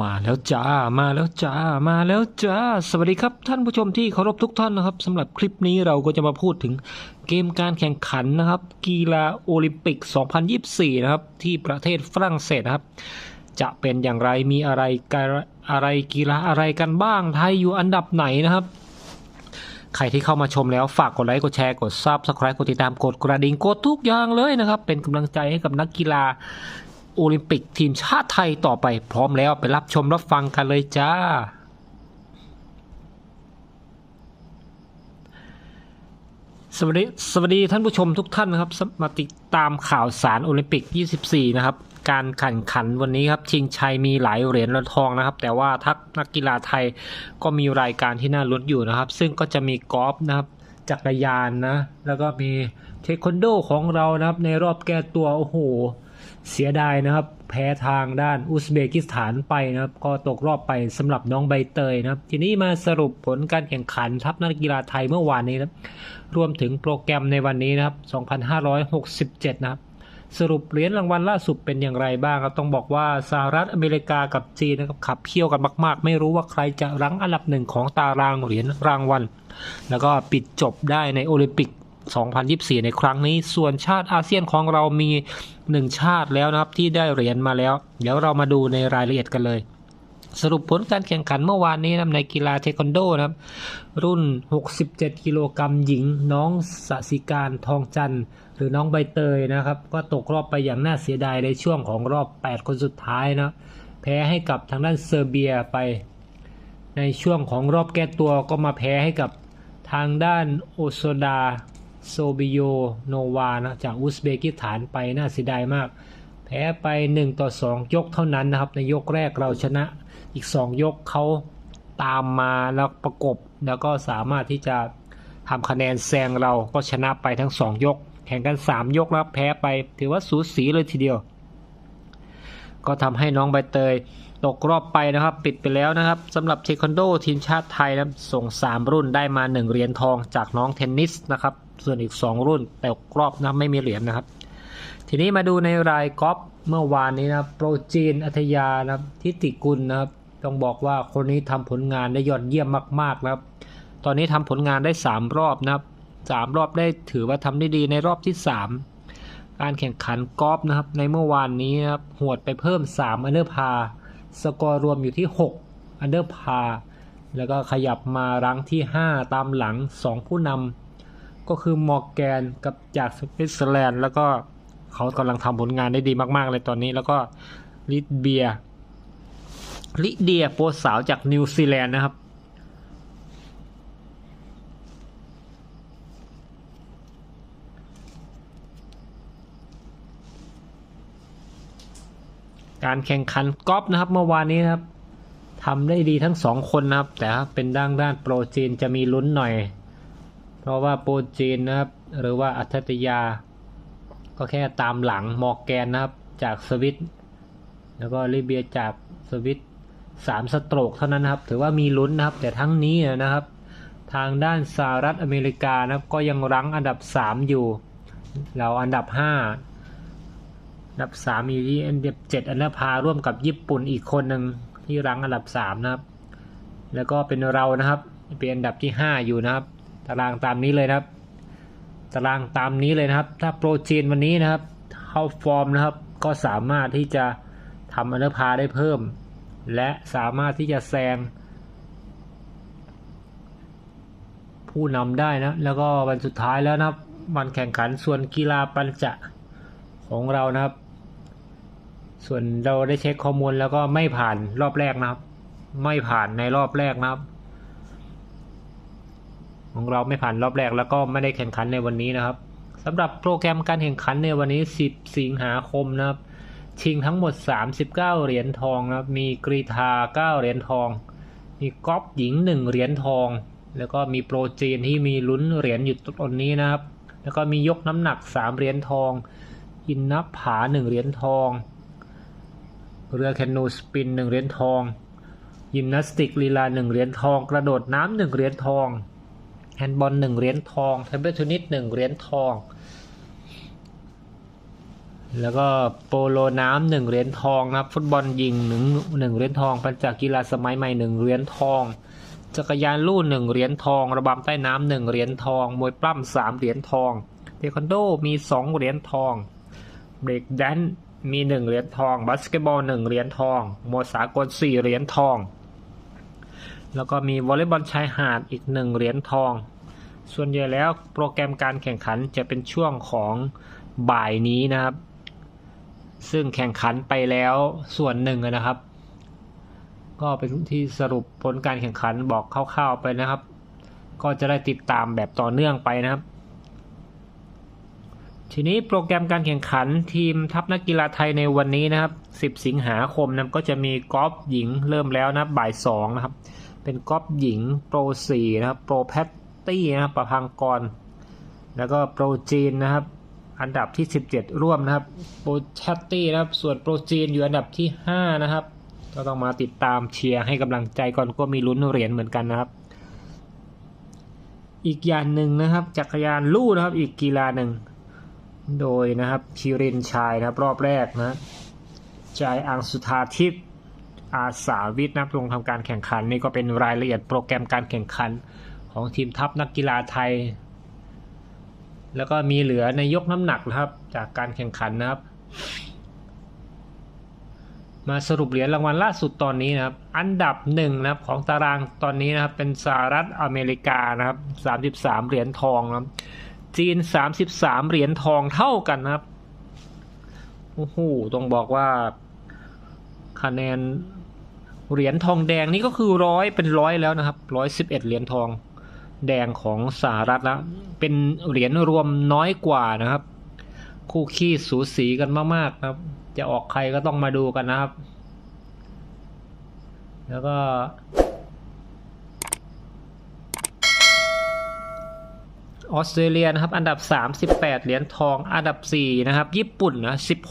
มาแล้วจ้า มาแล้วจ้า มาแล้วจ้า สวัสดีครับท่านผู้ชมที่เคารพทุกท่านนะครับสำหรับคลิปนี้เราก็จะมาพูดถึงเกมการแข่งขันนะครับ กีฬาโอลิมปิก 2024 นะครับ ที่ประเทศฝรั่งเศสนะครับ จะเป็นอย่างไรมีอะไรกาอะไรกีฬาอะไรกันบ้าง ไทยอยู่อันดับไหนนะครับ ใครที่เข้ามาชมแล้วฝากกดไลค์กดแชร์กดซับสไครต์กดติดตามกดกระดิ่งกดทุกอย่างเลยนะครับ เป็นกำลังใจให้กับนักกีฬา โอลิมปิกทีมชาติไทยต่อไปพร้อมแล้วไปรับชมรับฟังกันเลยจ้า สวัสดีสวัสดีท่านผู้ชมทุกท่านนะครับสมาติดตามข่าวสารโอลิมปิก 24 นะครับ การแข่งขันวันนี้ครับ ชิงชัยมีหลายเหรียญเหรียญทองนะครับ แต่ว่าทักนักกีฬาไทยก็มีรายการที่น่าลุ้นอยู่นะครับ ซึ่งก็จะมีกอล์ฟนะครับจักรยานนะ แล้วก็มีเทควันโดของเรานะครับ ในรอบแก้ตัว โอ้โห เสียดายนะครับ แพ้ทางด้านอุซเบกิสถานไปนะครับ ก็ตกรอบไปสำหรับน้องใบเตยนะครับ ทีนี้มาสรุปผลการแข่งขันทัพนักกีฬาไทยเมื่อวานนี้นะครับรวมถึงโปรแกรมในวันนี้นะครับ 2567 นะครับสรุปเหรียญรางวัลล่าสุดเป็นอย่างไรบ้างครับ ต้องบอกว่าสหรัฐอเมริกากับจีนนะครับขับเคี่ยวกันมาก ๆ ไม่รู้ว่าใครจะรั้งอันดับหนึ่งของตารางเหรียญรางวัล แล้วก็ปิดจบได้ในโอลิมปิก 2024 ในครั้งนี้ ส่วนชาติอาเซียนของเรามีหนึ่งชาติแล้วนะครับที่ได้เหรียญมาแล้ว เดี๋ยวเรามาดูในรายละเอียดกันเลย สรุปผลการแข่งขันเมื่อวานนี้นะในกีฬาเทควันโดนะครับ รุ่น 67 กิโลกรัมหญิง น้องสสิการทองจันทร์หรือน้องใบเตยนะครับ ก็ตกรอบไปอย่างน่าเสียดายในช่วงของรอบ 8 คนสุดท้ายนะแพ้ให้กับทางด้านเซอร์เบียไป ในช่วงของรอบแก้ตัวก็มาแพ้ให้กับทางด้านโอโซดา โซบิโยโนวานะจากอุซเบกิสถานไปน่าเสียดายมาก แพ้ไป 1 ต่อ 2 ยกเท่านั้นนะครับ ในยกแรกเราชนะอีก 2 ยกเขาตามมาแล้วประกบ แล้วก็สามารถที่จะทำคะแนนแซงเราก็ชนะไปทั้ง 2 ยก แข่งกัน 3 ยกแล้วแพ้ไป ถือว่าสูสีเลยทีเดียว ก็ทำให้น้องใบเตยตกรอบไปนะครับ ปิดไปแล้วนะครับสำหรับเทควันโดทีมชาติไทยนะส่ง 3 รุ่นได้มา 1 เหรียญทองจากน้องเทนนิสนะครับ ส่วนอีก 2 รุ่นแต่รอบนะไม่มีเหรียญนะครับ ทีนี้มาดูในรายกอล์ฟเมื่อวานนี้นะโปรจีนอัธยานะครับทิติกุลนะครับ ต้องบอกว่าคนนี้ทำผลงานได้ยอดเยี่ยมมากๆนะครับ ตอนนี้ทำผลงานได้ 3 รอบนะครับสามรอบได้ถือว่าทำได้ดีในรอบที่ 3 การแข่งขันกอล์ฟนะครับ ในเมื่อวานนี้นะครับหวดไปเพิ่ม 3 อันเดอร์พาสกอร์รวมอยู่ที่ 6 อันเดอร์พาแล้วก็ขยับมารั้งที่ 5 ตามหลัง 2 ผู้นำ ก็คือมอร์แกนกับจากสวิตเซอร์แลนด์แล้วก็เขากำลังทำผลงานได้ดีมาก ๆ เลยตอนนี้ แล้วก็ลิเบียลิเดียโปรสาวจากนิวซีแลนด์นะครับ การแข่งขันกอล์ฟนะครับเมื่อวานนี้นะครับทำได้ดีทั้งสองคนนะครับ แต่เป็นด้านด้านโปรจีนจะมีลุ้นหน่อย เพราะว่าโปรจีนนะครับ หรือว่าอัธตยา ก็แค่ตามหลังมอร์แกนนะครับจากสวิต แล้วก็ลิเบียจากสวิตสามสโตรกเท่านั้นนะครับ ถือว่ามีลุ้นนะครับ แต่ทั้งนี้นะครับ ทางด้านสหรัฐอเมริกานะครับ ก็ยังรั้งอันดับ 3 อยู่ เราอันดับ 5 อันดับสามอยู่ที่อันดับเจ็ดอันดับพาร่วมกับญี่ปุ่นอีกคนหนึ่งที่รั้งอันดับสามนะครับ แล้วก็เป็นเรานะครับเป็นอันดับที่ห้าอยู่นะครับ ตารางตามนี้เลยนะครับ ตารางตามนี้เลยนะครับ ถ้าโปรจีนวันนี้นะครับเข้าฟอร์มนะครับ ก็สามารถที่จะทำอันดับพาได้เพิ่ม และสามารถที่จะแซงผู้นำได้นะ แล้วก็วันสุดท้ายแล้วนะครับ วันแข่งขันส่วนกีฬาปัญจะของเรานะครับ ส่วนเราได้เช็คข้อมูลแล้วก็ไม่ผ่านรอบแรกนะครับ ไม่ผ่านในรอบแรกนะครับ ของเราไม่ผ่านรอบแรกแล้วก็ไม่ได้แข่งขันในวันนี้นะครับสำหรับโปรแกรมการแข่งขันในวันนี้ 10 สิงหาคมนะครับ ชิงทั้งหมด 39 เหรียญทองนะครับ มีกรีธา 9 เหรียญทอง มีกอล์ฟหญิง 1 เหรียญทอง แล้วก็มีโปรจีนที่มีลุ้นเหรียญอยู่ตรงนี้นะครับ แล้วก็มียกน้ำหนัก 3 เหรียญทอง อินนับผาหนึ่งเหรียญทอง เรือแคนูสปินหนึ่งเหรียญทอง ยิมนาสติกลีลาหนึ่งเหรียญทอง กระโดดน้ำหนึ่งเหรียญทอง ฮนด์บอลหนึ่งเหรียญทองเทเบิลเทนนิสหนึ่งเหรียญทอง แล้วก็โปโลน้ำหนึ่งเหรียญทองนะครับฟุตบอลยิงหนึ่งหนึ่งเหรียญทองปัญจกีฬาสมัยใหม่หนึ่งเหรียญทอง จักรยานลู่หนึ่งเหรียญทอง ระบำใต้น้ำหนึ่งเหรียญทอง มวยปล้ำสามเหรียญทองเทควันโดมีสองเหรียญทองเบรกแดนซ์มีหนึ่งเหรียญทอง บาสเกตบอลหนึ่งเหรียญทองมวยสากลสี่เหรียญทองแล้วก็มีวอลเลย์บอลชายหาดอีกหนึ่งเหรียญทอง ส่วนใหญ่แล้วโปรแกรมการแข่งขันจะเป็นช่วงของบ่ายนี้นะครับ ซึ่งแข่งขันไปแล้วส่วนหนึ่งนะครับ ก็เป็นที่สรุปผลการแข่งขันบอกคร่าวๆไปนะครับ ก็จะได้ติดตามแบบต่อเนื่องไปนะครับ ทีนี้โปรแกรมการแข่งขันทีมทัพนักกีฬาไทยในวันนี้นะครับ 10 สิงหาคมนะก็จะมีกอล์ฟหญิงเริ่มแล้วนะบ่าย2นะครับ เป็นกอล์ฟหญิงโปร4นะครับโปรแพต ตี้นะครับประพังกร แล้วก็โปรจีนนะครับ อันดับที่ 17 ร่วมนะครับโปรแพตตี้นะครับ ส่วนโปรจีนอยู่อันดับที่ 5 นะครับ ก็ต้องมาติดตามเชียร์ให้กำลังใจก่อนก็มีลุ้นเหรียญเหมือนกันนะครับ อีกอย่างหนึ่งนะครับ จักรยานลู่นะครับ อีกกีฬาหนึ่ง โดยนะครับคิรินชายนะครับ รอบแรกนะจายอังสุธาทิพย์อาสาวิทย์นะครับลงทำการแข่งขันนี่ก็เป็นรายละเอียดโปรแกรมการแข่งขัน ของทีมทัพนักกีฬาไทย แล้วก็มีเหลือในยกน้ำหนักนะครับ จากการแข่งขันนะครับ มาสรุปเหรียญรางวัลล่าสุดตอนนี้นะครับ อันดับหนึ่งนะครับของตารางตอนนี้นะครับเป็นสหรัฐอเมริกานะครับ 33 เหรียญทองนะครับ จีน 33 เหรียญทองเท่ากันนะครับโอ้โหต้องบอกว่าคะแนนเหรียญทองแดงนี่ก็คือร้อยเป็นร้อยแล้วนะครับร้อยสิบเอ็ดเหรียญทอง แดงของสหรัฐแล้ว เป็นเหรียญรวมน้อยกว่านะครับ คู่ขี้สูสีกันมากๆนะครับ จะออกใครก็ต้องมาดูกันนะครับ แล้วก็ออสเตรเลียนะครับ อันดับ 38 เหรียญทอง อันดับ 4 นะครับ ญี่ปุ่นนะ 16